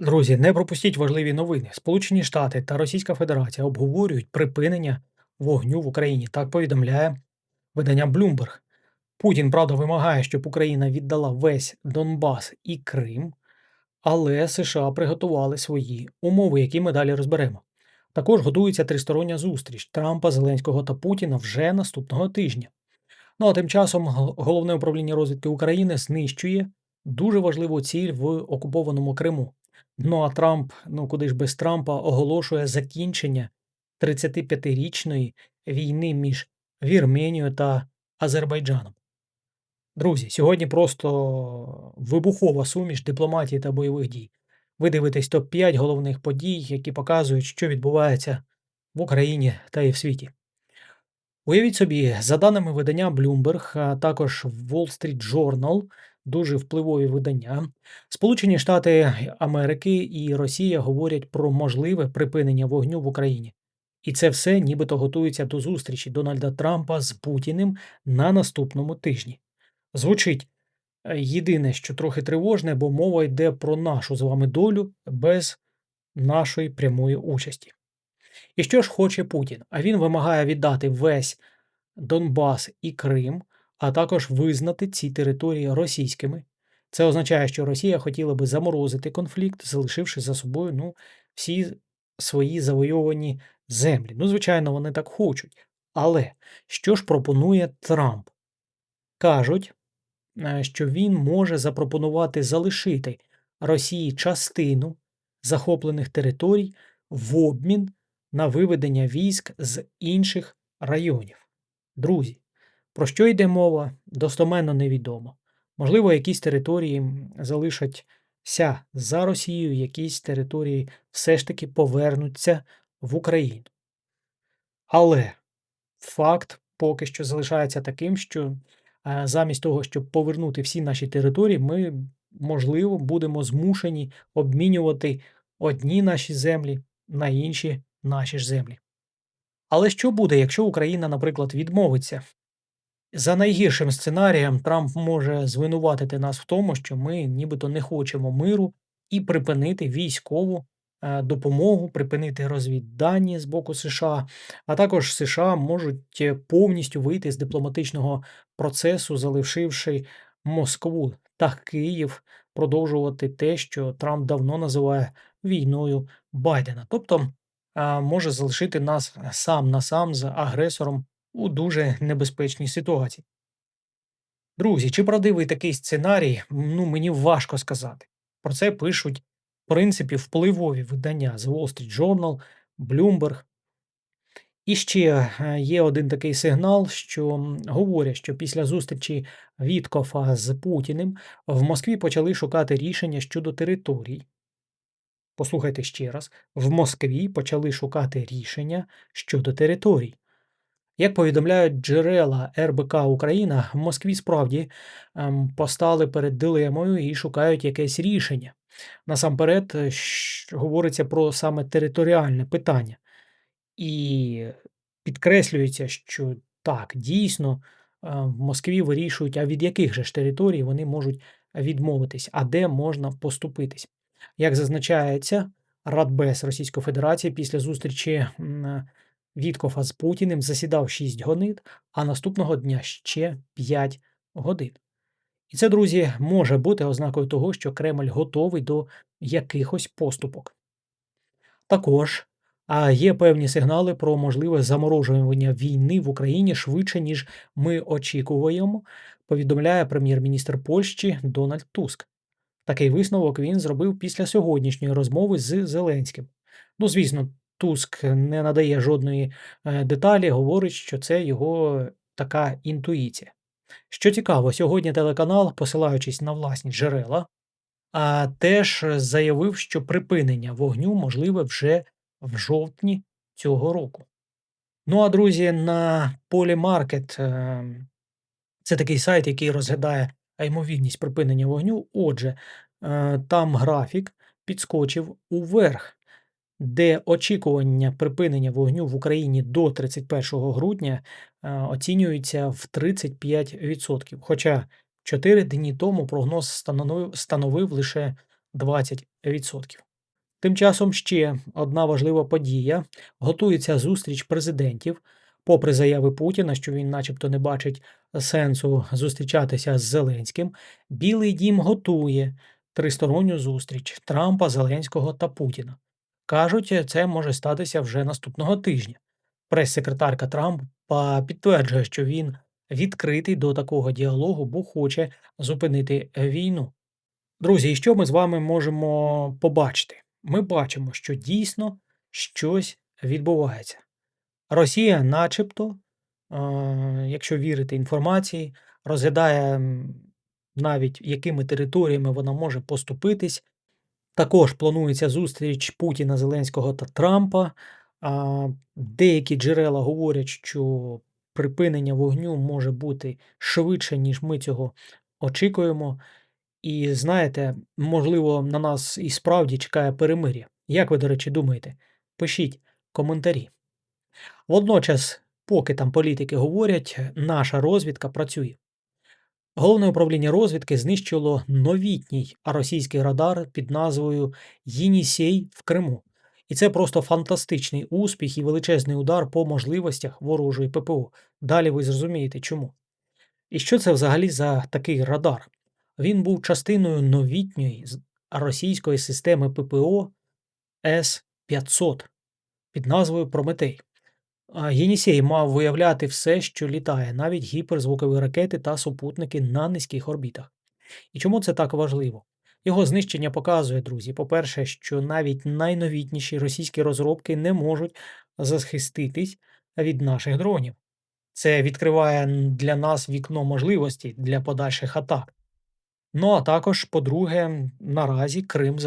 Друзі, не пропустіть важливі новини. Сполучені Штати та Російська Федерація обговорюють припинення вогню в Україні. Так повідомляє видання Bloomberg. Путін, правда, вимагає, щоб Україна віддала весь Донбас і Крим, але США приготували свої умови, які ми далі розберемо. Також готується тристороння зустріч Трампа, Зеленського та Путіна вже наступного тижня. Ну а тим часом головне управління розвідки України знищує дуже важливу ціль в окупованому Криму. Ну а Трамп, ну куди ж без Трампа, оголошує закінчення 35-річної війни між Вірменією та Азербайджаном. Друзі, сьогодні просто вибухова суміш дипломатії та бойових дій. Ви дивитесь топ-5 головних подій, які показують, що відбувається в Україні та і в світі. Уявіть собі, за даними видання Bloomberg, а також Wall Street Journal, дуже впливові видання, Сполучені Штати Америки і Росія говорять про можливе припинення вогню в Україні. І це все нібито готується до зустрічі Дональда Трампа з Путіним на наступному тижні. Звучить е, єдине, що трохи тривожне, бо мова йде про нашу з вами долю без нашої прямої участі. І що ж хоче Путін? А він вимагає віддати весь Донбас і Крим, а також визнати ці території російськими. Це означає, що Росія хотіла би заморозити конфлікт, залишивши за собою ну, всі свої завойовані землі. Ну, звичайно, вони так хочуть. Але що ж пропонує Трамп? Кажуть, е, що він може запропонувати залишити Росії частину захоплених територій в обмін на виведення військ з інших районів. Друзі, про що йде мова, достоменно невідомо. Можливо, якісь території залишаться за Росією, якісь території все ж таки повернуться в Україну. Але факт поки що залишається таким, що е, замість того, щоб повернути всі наші території, ми, можливо, будемо змушені обмінювати одні наші землі на інші наші ж землі. Але що буде, якщо Україна, наприклад, відмовиться? За найгіршим сценарієм Трамп може звинуватити нас в тому, що ми нібито не хочемо миру і припинити військову е, допомогу, припинити розвіддані з боку США, а також США можуть е, повністю вийти з дипломатичного процесу, залишивши Москву та Київ продовжувати те, що Трамп давно називає війною Байдена. Тобто може залишити нас сам на сам з агресором у дуже небезпечній ситуації. Друзі, чи правдивий такий сценарій, ну мені важко сказати. Про це пишуть, в принципі, впливові видання з Wall Street Journal, Bloomberg. І ще е, є один такий сигнал, що говорять, що після зустрічі Віткофа з Путіним в Москві почали шукати рішення щодо територій. Послухайте ще раз: в Москві почали шукати рішення щодо територій. Як повідомляють джерела РБК Україна, в Москві справді ем, постали перед дилемою і шукають якесь рішення. Насамперед, е, говориться про саме територіальне питання. І підкреслюється, що так, дійсно, е, в Москві вирішують, а від яких же ж територій вони можуть відмовитись, а де можна поступитись. Як зазначається, Радбез Російської Федерації після зустрічі Віткофа з Путіним засідав 6 годин, а наступного дня ще 5 годин. І це, друзі, може бути ознакою того, що Кремль готовий до якихось поступок. Також є певні сигнали про можливе заморожування війни в Україні швидше, ніж ми очікуємо, повідомляє прем'єр-міністр Польщі Дональд Туск. Такий висновок він зробив після сьогоднішньої розмови з Зеленським. Ну, звісно, Туск не надає жодної е, деталі, говорить, що це його така інтуїція. Що цікаво, сьогодні телеканал, посилаючись на власні джерела, а теж заявив, що припинення вогню можливе вже в жовтні цього року. Ну а друзі, на Polymarket, ем, це такий сайт, який розглядає ймовірність припинення вогню. Отже, е, там графік підскочив уверх, де очікування припинення вогню в Україні до 31 грудня е, оцінюється в 35%. Хоча 4 дні тому прогноз становив, становив лише 20%. Тим часом ще одна важлива подія: готується зустріч президентів. Попри заяви Путіна, що він, начебто, не бачить сенсу зустрічатися з Зеленським, Білий Дім готує тристоронню зустріч Трампа, Зеленського та Путіна. Кажуть, це може статися вже наступного тижня. Прес-секретарка Трампа підтверджує, що він відкритий до такого діалогу, бо хоче зупинити війну. Друзі, і що ми з вами можемо побачити? Ми бачимо, що дійсно щось відбувається. Росія, начебто, е, якщо вірити інформації, розглядає навіть якими територіями вона може поступитись. Також планується зустріч Путіна, Зеленського та Трампа. Деякі джерела говорять, що припинення вогню може бути швидше, ніж ми цього очікуємо. І знаєте, можливо, на нас і справді чекає перемир'я. Як ви, до речі, думаєте? Пишіть коментарі. Водночас, поки там політики говорять, наша розвідка працює. Головне управління розвідки знищило новітній російський радар під назвою Єнісей в Криму. І це просто фантастичний успіх і величезний удар по можливостях ворожої ППО. Далі ви зрозумієте чому. І що це взагалі за такий радар? Він був частиною новітньої російської системи ППО С-500 під назвою Прометей. Єнісей мав виявляти все, що літає, навіть гіперзвукові ракети та супутники на низьких орбітах. І чому це так важливо? Його знищення показує, друзі, по-перше, що навіть найновітніші російські розробки не можуть захиститись від наших дронів. Це відкриває для нас вікно можливостей для подальших атак. Ну а також, по-друге, наразі Крим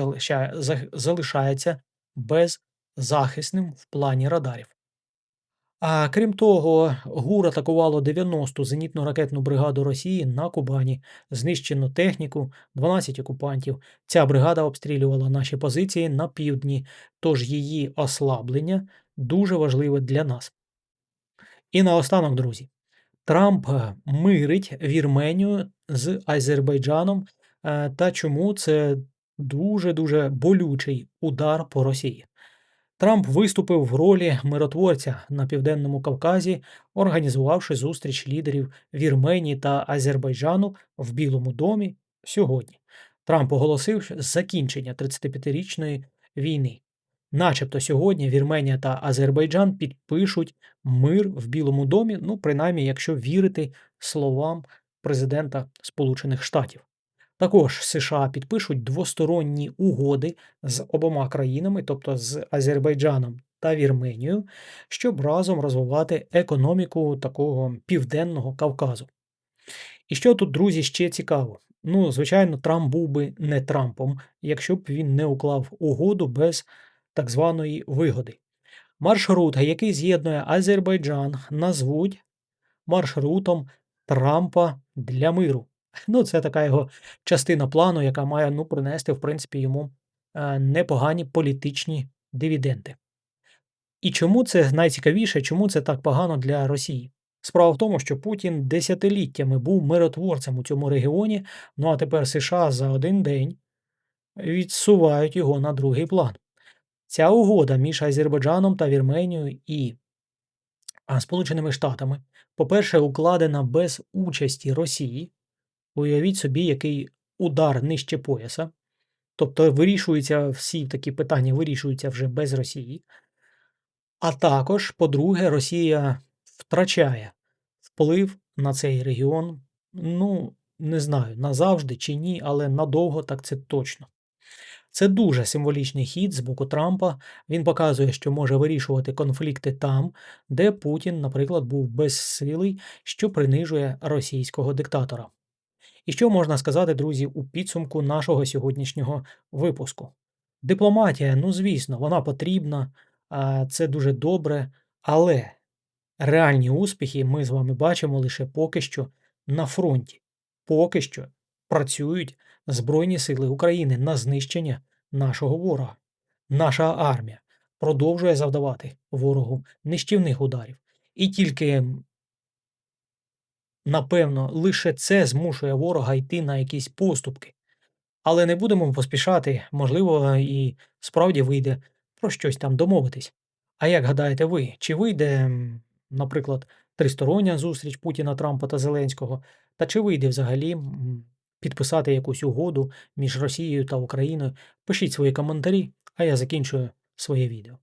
залишається беззахисним в плані радарів. А крім того, ГУР атакувало 90-ту зенітно-ракетну бригаду Росії на Кубані, знищено техніку, 12 окупантів. Ця бригада обстрілювала наші позиції на півдні, тож її ослаблення дуже важливе для нас. І наостанок, друзі, Трамп е, мирить Вірменію з Азербайджаном. е, Та чому це дуже-дуже болючий удар по Росії. Трамп виступив в ролі миротворця на Південному Кавказі, організувавши зустріч лідерів Вірменії та Азербайджану в Білому домі сьогодні. Трамп оголосив закінчення 35-річної війни. Начебто сьогодні Вірменія та Азербайджан підпишуть мир в Білому домі, ну, принаймні, якщо вірити словам президента Сполучених Штатів. Також США підпишуть двосторонні угоди з обома країнами, тобто з Азербайджаном та Вірменією, щоб разом розвивати економіку такого південного Кавказу. І що тут, друзі, ще цікаво? Ну, звичайно, Трамп був би не Трампом, якщо б він не уклав угоду без так званої вигоди. Маршрут, який з'єднує Азербайджан, назвуть маршрутом Трампа для миру. Ну, це така його частина плану, яка має ну, принести, в принципі, йому е, непогані політичні дивіденди. І чому це найцікавіше, чому це так погано для Росії? Справа в тому, що Путін десятиліттями був миротворцем у цьому регіоні, ну а тепер США за один день відсувають його на другий план. Ця угода між Азербайджаном та Вірменією і Сполученими Штатами, по-перше, укладена без участі Росії. Уявіть собі, який удар нижче пояса. Тобто вирішуються всі такі питання вирішуються вже без Росії. А також, по-друге, Росія втрачає вплив на цей регіон. Ну, не знаю, назавжди чи ні, але надовго так це точно. Це дуже символічний хід з боку Трампа. Він показує, що може вирішувати конфлікти там, де Путін, наприклад, був безсилий, що принижує російського диктатора. І що можна сказати, друзі, у підсумку нашого сьогоднішнього випуску? Дипломатія, ну звісно, вона потрібна, це дуже добре, але реальні успіхи ми з вами бачимо лише поки що на фронті. Поки що працюють Збройні Сили України на знищення нашого ворога. Наша армія продовжує завдавати ворогу нищівних ударів. І тільки Напевно, лише це змушує ворога йти на якісь поступки. Але не будемо поспішати, можливо, і справді вийде про щось там домовитись. А як гадаєте ви, чи вийде, наприклад, тристороння зустріч Путіна, Трампа та Зеленського, та чи вийде взагалі підписати якусь угоду між Росією та Україною? Пишіть свої коментарі, а я закінчую своє відео.